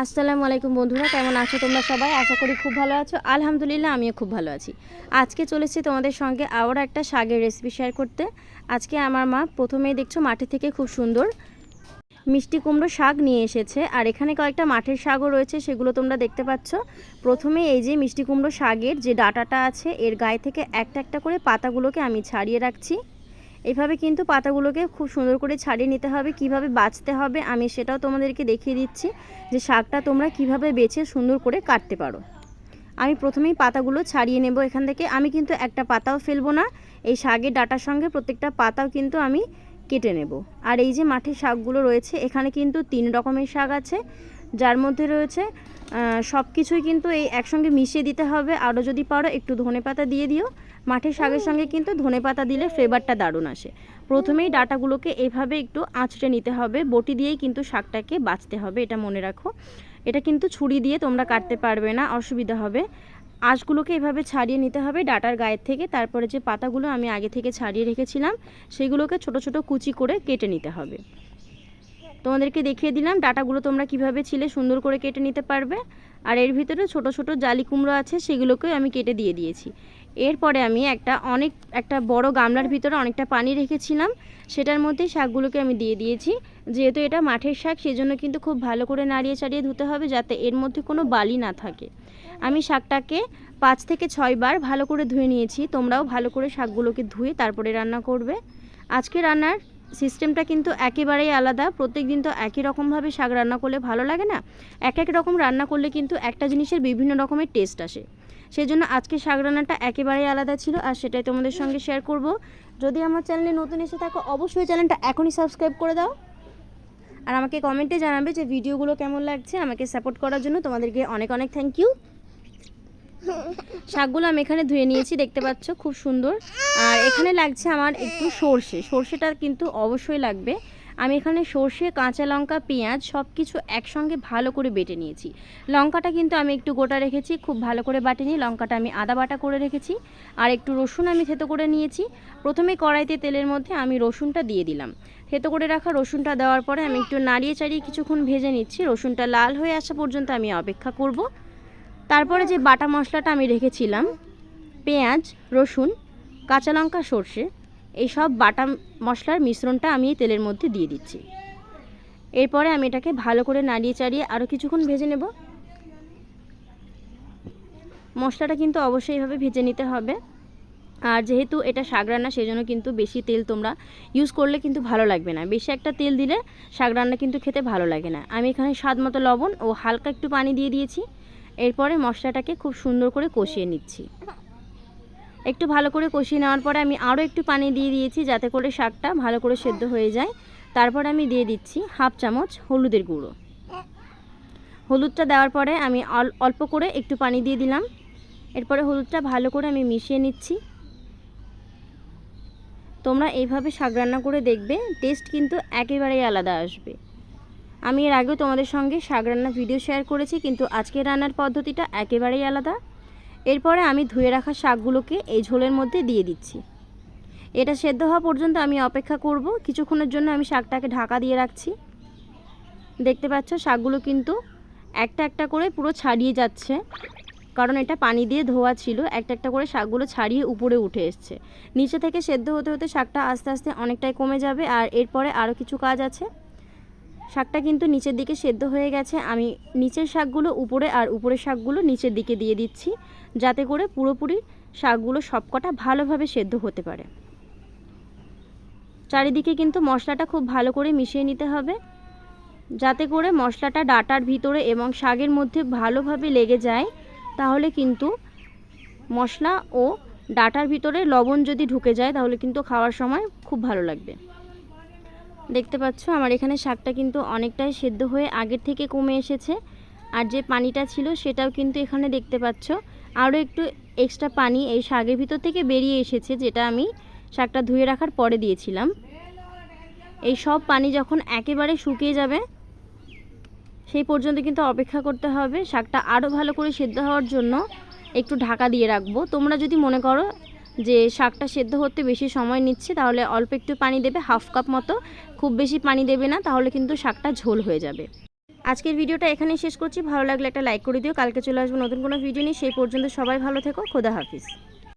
আসসালামু আলাইকুম বন্ধুরা, কেমন আছো তোমরা সবাই? আশা করি খুব ভালো আছো। আলহামদুলিল্লাহ, আমিও খুব ভালো আছি। আজকে চলেছি তোমাদের সঙ্গে আবার একটা শাকের রেসিপি শেয়ার করতে। আজকে আমার মা প্রথমেই দেখছ মাঠে থেকে খুব সুন্দর মিষ্টি কুমড়ো শাক নিয়ে এসেছে। আর এখানে কয়েকটা মাঠের শাকও রয়েছে, সেগুলো তোমরা দেখতে পাচ্ছ। প্রথমে এই যে মিষ্টি কুমড়ো শাকের যে ডাটাটা আছে, এর গায়ে থেকে একটা একটা করে পাতাগুলোকে আমি ছাড়িয়ে রাখছি। এইভাবে কিন্তু পাতাগুলোকে খুব সুন্দর করে ছাড়িয়ে নিতে হবে, কীভাবে বাছতে হবে আমি সেটাও তোমাদেরকে দেখিয়ে দিচ্ছি যে শাকটা তোমরা কীভাবে বেছে সুন্দর করে কাটতে পারো। আমি প্রথমেই পাতাগুলো ছাড়িয়ে নেব এখান থেকে। আমি কিন্তু একটা পাতাও ফেলব না, এই শাকের ডাটার সঙ্গে প্রত্যেকটা পাতাও কিন্তু আমি কেটে নেব। আর এই যে মাঠের শাকগুলো রয়েছে, এখানে কিন্তু তিন রকমের শাক আছে। যার মধ্যে রয়েছে সব কিছুই কিন্তু এই একসঙ্গে মিশিয়ে দিতে হবে। আরও যদি পারো একটু ধনে পাতা দিয়ে দিও। মাঠের শাকের সঙ্গে কিন্তু ধনে পাতা দিলে ফ্লেভারটা দারুণ আসে। প্রথমেই ডাটাগুলোকে এভাবে একটু আঁচড়ে নিতে হবে। বটি দিয়েই কিন্তু শাকটাকে বাছতে হবে এটা মনে রাখো। এটা কিন্তু ছুরি দিয়ে তোমরা কাটতে পারবে না অসুবিধা হবে। আঁশগুলোকে এভাবে ছাড়িয়ে নিতে হবে ডাটার গায়ের থেকে। তারপরে যে পাতাগুলো আমি আগে থেকে ছাড়িয়ে রেখেছিলাম সেগুলোকে ছোট ছোট কুচি করে কেটে নিতে হবে। তোমাদেরকে দেখিয়ে দিলাম, ডাটাগুলো তোমরা কীভাবে ছিলে সুন্দর করে কেটে নিতে পারবে। আর এর ভিতরে ছোট ছোট জালি কুমড়ো আছে সেগুলোকে আমি কেটে দিয়ে দিয়েছি। এরপরে আমি একটা অনেক, একটা বড় গামলার ভিতরে অনেকটা পানি রেখেছিলাম। সেটার মধ্যে শাকগুলোকে আমি দিয়ে দিয়েছি। যেহেতু এটা মাঠের শাক, সেজন্য কিন্তু খুব ভালো করে নাড়িয়ে চাড়িয়ে ধুতে হবে যাতে এর মধ্যে কোনো বালি না থাকে। আমি শাকটাকে পাঁচ থেকে ছয় বার ভালো করে ধুয়ে নিয়েছি। তোমরাও ভালো করে শাকগুলোকে ধুয়ে তারপরে রান্না করবে। আজকে রান্নার সিস্টেমটা কিন্তু একেবারেই আলাদা। প্রত্যেক দিন তো একই রকমভাবে শাক রান্না করলে ভালো লাগে না? এক এক রকম রান্না করলে কিন্তু একটা জিনিসের বিভিন্ন রকমের টেস্ট আসে। সেই জন্য আজকে শাক রান্নাটা একেবারেই আলাদা ছিল আর সেটাই তোমাদের সঙ্গে শেয়ার করব। যদি আমার চ্যানেলে নতুন এসে থাকো, অবশ্যই চ্যানেলটা এখনই সাবস্ক্রাইব করে দাও। আর আমাকে কমেন্টে জানাবে যে ভিডিওগুলো কেমন লাগছে, আমাকে সাপোর্ট করার জন্য তোমাদেরকে অনেক অনেক থ্যাংক ইউ। শাকগুলো আমি এখানে ধুয়ে নিয়েছি, দেখতে পাচ্ছ, খুব সুন্দর। আর এখানে লাগছে আমার একটু সর্ষে। সর্ষেটা কিন্তু অবশ্যই লাগবে। আমি এখানে সর্ষে, কাঁচা লঙ্কা, পেঁয়াজ সব কিছু একসঙ্গে ভালো করে বেটে নিয়েছি। লঙ্কাটা কিন্তু আমি একটু গোটা রেখেছি, খুব ভালো করে বাটিনি। লঙ্কাটা আমি আদা বাটা করে রেখেছি। আর একটু রসুন আমি থেতো করে নিয়েছি। প্রথমে কড়াইতে তেলের মধ্যে আমি রসুনটা দিয়ে দিলাম। থেতো করে রাখা রসুনটা দেওয়ার পরে আমি একটু নাড়িয়ে চাড়িয়ে কিছুক্ষণ ভেজে নিচ্ছি। রসুনটা লাল হয়ে আসা পর্যন্ত আমি অপেক্ষা করব। তারপরে যে বাটা মশলাটা আমি রেখেছিলাম, পেঁয়াজ, রসুন, কাঁচা লঙ্কা, সর্ষে এই সব বাটা মশলার মিশ্রণটা আমি এই তেলের মধ্যে দিয়ে দিচ্ছি। এরপরে আমি এটাকে ভালো করে নাড়িয়ে চাড়িয়ে আরও কিছুক্ষণ ভেজে নেব। মশলাটা কিন্তু অবশ্যই এইভাবে ভেজে নিতে হবে। আর যেহেতু এটা শাক রান্না সেই জন্য কিন্তু বেশি তেল তোমরা ইউজ করলে কিন্তু ভালো লাগবে না। বেশি একটা তেল দিলে শাক রান্না কিন্তু খেতে ভালো লাগে না। আমি এখানে স্বাদ মতো লবণ ও হালকা একটু পানি দিয়ে দিয়েছি। এরপরে মশলাটাকে খুব সুন্দর করে কষিয়ে নিচ্ছি। একটু ভালো করে কষিয়ে নেওয়ার পরে আমি আরও একটু পানি দিয়ে দিয়েছি যাতে করে শাকটা ভালো করে সেদ্ধ হয়ে যায়। তারপরে আমি দিয়ে দিচ্ছি হাফ চামচ হলুদের গুঁড়ো। হলুদটা দেওয়ার পরে আমি অল্প করে একটু পানি দিয়ে দিলাম। এরপরে হলুদটা ভালো করে আমি মিশিয়ে নিচ্ছি। তোমরা এইভাবে শাক রান্না করে দেখবে, টেস্ট কিন্তু একেবারেই আলাদা আসবে। আমি এর আগেও তোমাদের সঙ্গে শাক রান্নার ভিডিও শেয়ার করেছি, কিন্তু আজকের রান্নার পদ্ধতিটা একেবারেই আলাদা। এরপরে আমি ধুয়ে রাখা শাকগুলোকে এই ঝোলের মধ্যে দিয়ে দিচ্ছি। এটা সেদ্ধ হওয়া পর্যন্ত আমি অপেক্ষা করব। কিছুক্ষণের জন্য আমি শাকটাকে ঢাকা দিয়ে রাখছি। দেখতে পাচ্ছ, শাকগুলো কিন্তু একটা একটা করে পুরো ছাড়িয়ে যাচ্ছে, কারণ এটা পানি দিয়ে ধোয়া ছিল। একটা একটা করে শাকগুলো ছাড়িয়ে উপরে উঠে এসছে। নিচে থেকে সেদ্ধ হতে হতে শাকটা আস্তে আস্তে অনেকটাই কমে যাবে, আর এরপরে আরও কিছু কাজ আছে। শাকটা কিন্তু নিচের দিকে সেদ্ধ হয়ে গেছে। আমি নিচের শাকগুলো উপরে আর উপরের শাকগুলো নিচের দিকে দিয়ে দিচ্ছি, যাতে করে পুরোপুরি শাকগুলো সবকটা ভালোভাবে সেদ্ধ হতে পারে। চারিদিকে কিন্তু মশলাটা খুব ভালো করে মিশিয়ে নিতে হবে, যাতে করে মশলাটা ডাটার ভিতরে এবং শাকের মধ্যে ভালোভাবে লেগে যায়, তাহলে কিন্তু মশলা ও ডাটার ভিতরে লবণ যদি ঢুকে যায়, তাহলে কিন্তু খাওয়ার সময় খুব ভালো লাগবে। দেখতে পাচ্ছ, আমার এখানে শাকটা কিন্তু অনেকটাই সেদ্ধ হয়ে আগের থেকে কমে এসেছে। আর যে পানিটা ছিল সেটাও কিন্তু এখানে দেখতে পাচ্ছ। আরও একটু এক্সট্রা পানি এই শাকের ভিতর থেকে বেরিয়ে এসেছে, যেটা আমি শাকটা ধুয়ে রাখার পরে দিয়েছিলাম। এই সব পানি যখন একেবারে শুকিয়ে যাবে, সেই পর্যন্ত কিন্তু অপেক্ষা করতে হবে। শাকটা আরও ভালো করে সেদ্ধ হওয়ার জন্য একটু ঢাকা দিয়ে রাখব। তোমরা যদি মনে করো যে শাকটা সেদ্ধ হতে বেশি সময় নিচ্ছে, তাহলে অল্প একটু পানি দেবে, হাফ কাপ মতো। খুব বেশি পানি দেবে না, তাহলে কিন্তু শাকটা ঝোল হয়ে যাবে। আজকের ভিডিওটা এখানেই শেষ করছি। ভালো লাগলে একটা লাইক করে দিও। কালকে চলে আসব নতুন কোনো ভিডিও নিয়ে। সেই পর্যন্ত সবাই ভালো থেকো। খোদা হাফিজ।